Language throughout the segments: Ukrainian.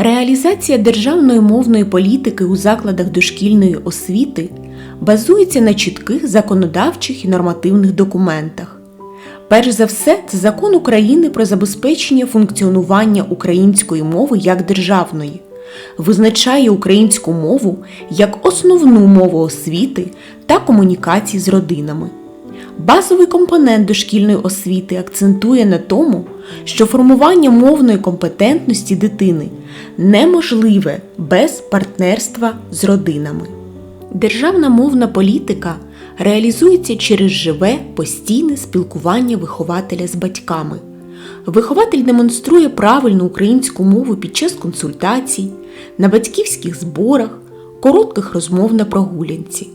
Реалізація державної мовної політики у закладах дошкільної освіти базується на чітких законодавчих і нормативних документах. Перш за все, це закон України про забезпечення функціонування української мови як державної, визначає українську мову як основну мову освіти та комунікації з родинами. Базовий компонент дошкільної освіти акцентує на тому, що формування мовної компетентності дитини неможливе без партнерства з родинами. Державна мовна політика реалізується через живе постійне спілкування вихователя з батьками. Вихователь демонструє правильну українську мову під час консультацій, на батьківських зборах, коротких розмов на прогулянці.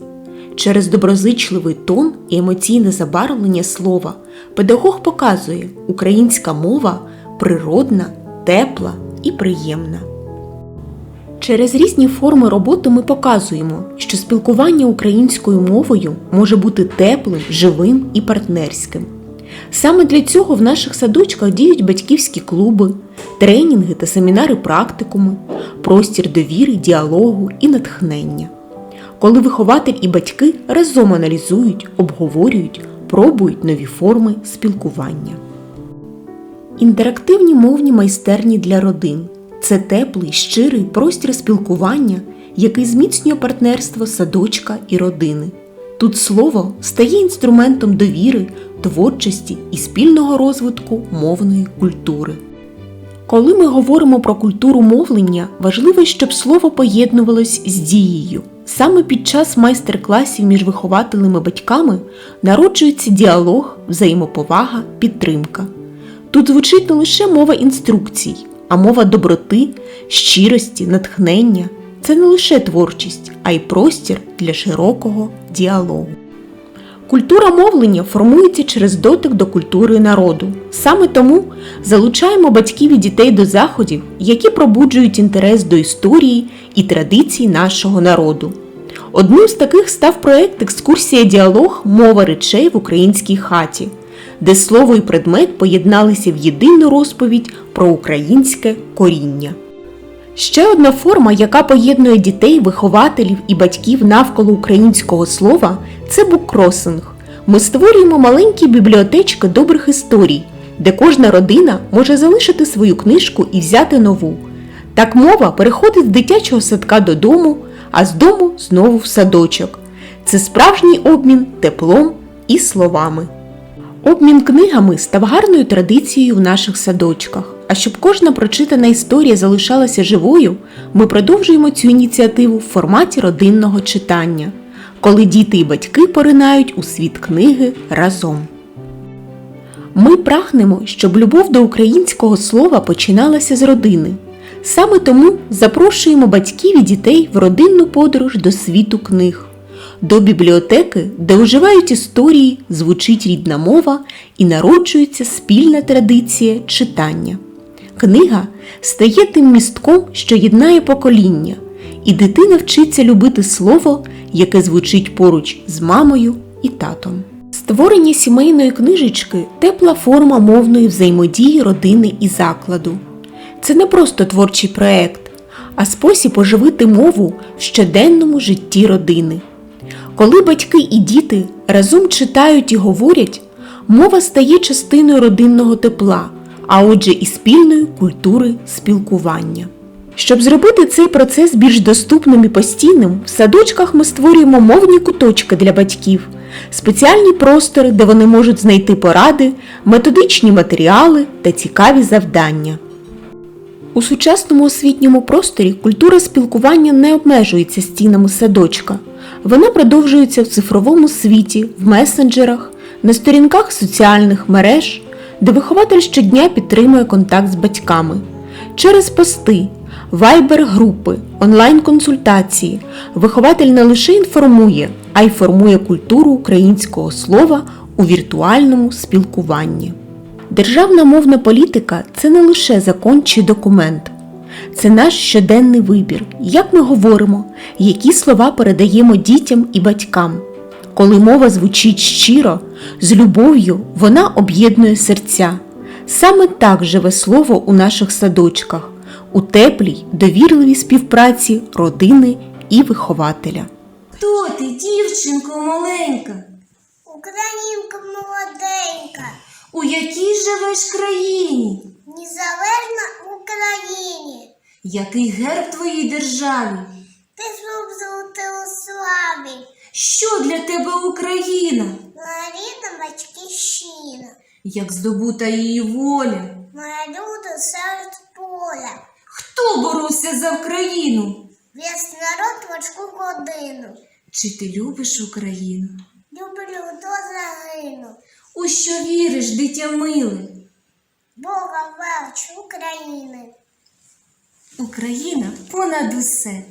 Через доброзичливий тон і емоційне забарвлення слова педагог показує, українська мова природна, тепла і приємна. Через різні форми роботи ми показуємо, що спілкування українською мовою може бути теплим, живим і партнерським. Саме для цього в наших садочках діють батьківські клуби, тренінги та семінари практикуми, простір довіри, діалогу і натхнення. Коли вихователь і батьки разом аналізують, обговорюють, пробують нові форми спілкування. Інтерактивні мовні майстерні для родин це теплий, щирий простір спілкування, який зміцнює партнерство садочка і родини. Тут слово стає інструментом довіри, творчості і спільного розвитку мовної культури. Коли ми говоримо про культуру мовлення, важливо, щоб слово поєднувалось з дією. Саме під час майстер-класів між вихователями батьками народжується діалог, взаємоповага, підтримка. Тут звучить не лише мова інструкцій, а мова доброти, щирості, натхнення це не лише творчість, а й простір для широкого діалогу. Культура мовлення формується через дотик до культури народу. Саме тому залучаємо батьків і дітей до заходів, які пробуджують інтерес до історії і традицій нашого народу. Одним з таких став проект Екскурсія діалог Мова речей в українській хаті, де слово і предмет поєдналися в єдину розповідь про українське коріння. Ще одна форма, яка поєднує дітей, вихователів і батьків навколо українського слова, це буккросинг. Ми створюємо маленькі бібліотечки добрих історій, де кожна родина може залишити свою книжку і взяти нову. Так мова переходить з дитячого садка додому, а з дому знову в садочок. Це справжній обмін теплом і словами. Обмін книгами став гарною традицією в наших садочках. А щоб кожна прочитана історія залишалася живою, ми продовжуємо цю ініціативу в форматі родинного читання, коли діти і батьки поринають у світ книги разом. Ми прагнемо, щоб любов до українського слова починалася з родини. Саме тому запрошуємо батьків і дітей в родинну подорож до світу книг до бібліотеки, де оживають історії, звучить рідна мова і народжується спільна традиція читання. Книга стає тим містком, що єднає покоління, і дитина вчиться любити слово, яке звучить поруч з мамою і татом. Створення сімейної книжечки тепла форма мовної взаємодії родини і закладу. Це не просто творчий проект, а спосіб оживити мову в щоденному житті родини. Коли батьки і діти разом читають і говорять, мова стає частиною родинного тепла, а отже, і спільної культури спілкування. Щоб зробити цей процес більш доступним і постійним, в садочках ми створюємо мовні куточки для батьків, спеціальні простори, де вони можуть знайти поради, методичні матеріали та цікаві завдання. У сучасному освітньому просторі культура спілкування не обмежується стінами садочка. Вона продовжується в цифровому світі, в месенджерах, на сторінках соціальних мереж, де вихователь щодня підтримує контакт з батьками. Через пости, вайбер-групи, онлайн-консультації вихователь не лише інформує, а й формує культуру українського слова у віртуальному спілкуванні. Державна мовна політика це не лише закон чи документ. Це наш щоденний вибір, як ми говоримо, які слова передаємо дітям і батькам. Коли мова звучить щиро, з любов'ю, вона об'єднує серця. Саме так живе слово у наших садочках, у теплій, довірливій співпраці родини і вихователя. Хто ти, дівчинко маленька? Українка молоденька, У якій живеш країні? незалежна Україні. Який герб твоїй державі? Ти зруб золотий у славі, Що для тебе Україна? моя рідна батьківщина, Як здобута її воля? моя люда серед поля. Хто боровся за Україну? Весь народ важку годину. Чи ти любиш Україну? Люблю до загину. У що віриш, дитя миле? Бога велич України. Україна понад усе.